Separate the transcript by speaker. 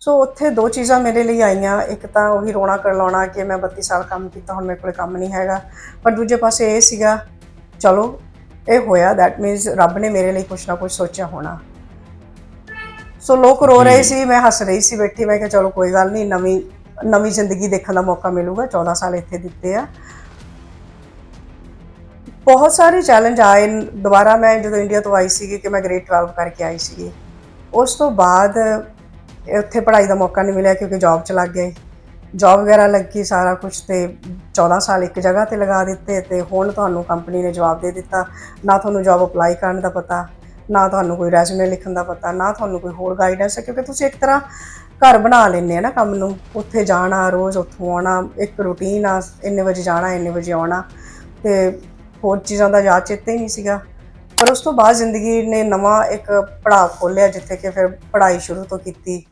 Speaker 1: ਸੋ ਉੱਥੇ ਦੋ ਚੀਜ਼ਾਂ ਮੇਰੇ ਲਈ ਆਈਆਂ। ਇੱਕ ਤਾਂ ਉਹੀ ਰੋਣਾ ਕਰ ਲਾਉਣਾ ਕਿ ਮੈਂ 32 ਸਾਲ ਕੰਮ ਕੀਤਾ, ਹੁਣ ਮੇਰੇ ਕੋਲ ਕੰਮ ਨਹੀਂ ਹੈਗਾ। ਪਰ ਦੂਜੇ ਪਾਸੇ ਇਹ ਸੀਗਾ, ਚਲੋ, ਇਹ ਹੋਇਆ। ਦੈਟ ਮੀਨਸ ਰੱਬ ਨੇ ਮੇਰੇ ਲਈ ਕੁਝ ਨਾ ਕੁਝ ਸੋਚਿਆ ਹੋਣਾ। ਸੋ ਲੋਕ ਰੋ ਰਹੇ ਸੀ, ਮੈਂ ਹੱਸ ਰਹੀ ਸੀ, ਬੈਠੀ, ਮੈਂ ਕਿਹਾ, ਚਲੋ, ਕੋਈ ਗੱਲ ਨਹੀਂ, ਨਵੀਂ ਨਵੀਂ ਜ਼ਿੰਦਗੀ ਦੇਖਣ ਦਾ ਮੌਕਾ ਮਿਲੂਗਾ। 14 ਸਾਲ ਇੱਥੇ ਦਿੱਤੇ ਆ। ਬਹੁਤ ਸਾਰੇ ਚੈਲੰਜ ਆਏ। ਦੁਬਾਰਾ ਮੈਂ ਜਦੋਂ ਇੰਡੀਆ ਤੋਂ ਆਈ ਸੀਗੀ ਕਿ ਮੈਂ ਗ੍ਰੇਡ 12 ਕਰਕੇ ਆਈ ਸੀਗੀ। ਉਸ ਤੋਂ ਬਾਅਦ ਉੱਥੇ ਪੜ੍ਹਾਈ ਦਾ ਮੌਕਾ ਨਹੀਂ ਮਿਲਿਆ ਕਿਉਂਕਿ ਜੌਬ ਚ ਲੱਗ ਗਏ। ਜੌਬ ਵਗੈਰਾ ਲੱਗੀ ਸਾਰਾ ਕੁਝ ਤੇ 14 ਸਾਲ ਇੱਕ ਜਗ੍ਹਾ ਤੇ ਲਗਾ ਦਿੱਤੇ ਤੇ ਹੁਣ ਤੁਹਾਨੂੰ ਕੰਪਨੀ ਨੇ ਜਵਾਬ ਦੇ ਦਿੱਤਾ। ਨਾ ਤੁਹਾਨੂੰ ਜੌਬ ਅਪਲਾਈ ਕਰਨ ਦਾ ਪਤਾ, ਨਾ ਤੁਹਾਨੂੰ ਕੋਈ ਰੈਜ਼ੂਮੇ ਲਿਖਣ ਦਾ ਪਤਾ, ਨਾ ਤੁਹਾਨੂੰ ਕੋਈ ਹੋਰ ਗਾਈਡੈਂਸ ਹੈ ਕਿਉਂਕਿ ਤੁਸੀਂ ਇੱਕ ਤਰ੍ਹਾਂ ਘਰ ਬਣਾ ਲੈਂਦੇ ਆ ਨਾ ਕੰਮ ਨੂੰ। ਉੱਥੇ ਜਾਣਾ, ਰੋਜ਼ ਉੱਥੋਂ ਆਉਣਾ, ਇੱਕ ਰੂਟੀਨ ਆ, ਇੰਨੇ ਵਜੇ ਜਾਣਾ, ਇੰਨੇ ਵਜੇ ਆਉਣਾ ਤੇ ਹੋਰ ਚੀਜ਼ਾਂ ਦਾ ਯਾਦ ਚੇਤੇ ਹੀ ਨਹੀਂ ਸੀਗਾ। ਪਰ ਉਸ ਤੋਂ ਬਾਅਦ ਜ਼ਿੰਦਗੀ ਨੇ ਨਵਾਂ ਇੱਕ ਪੜਾਅ ਖੋਲ੍ਹਿਆ ਜਿੱਥੇ ਕਿ ਫਿਰ ਪੜ੍ਹਾਈ ਸ਼ੁਰੂ ਤੋਂ ਕੀਤੀ।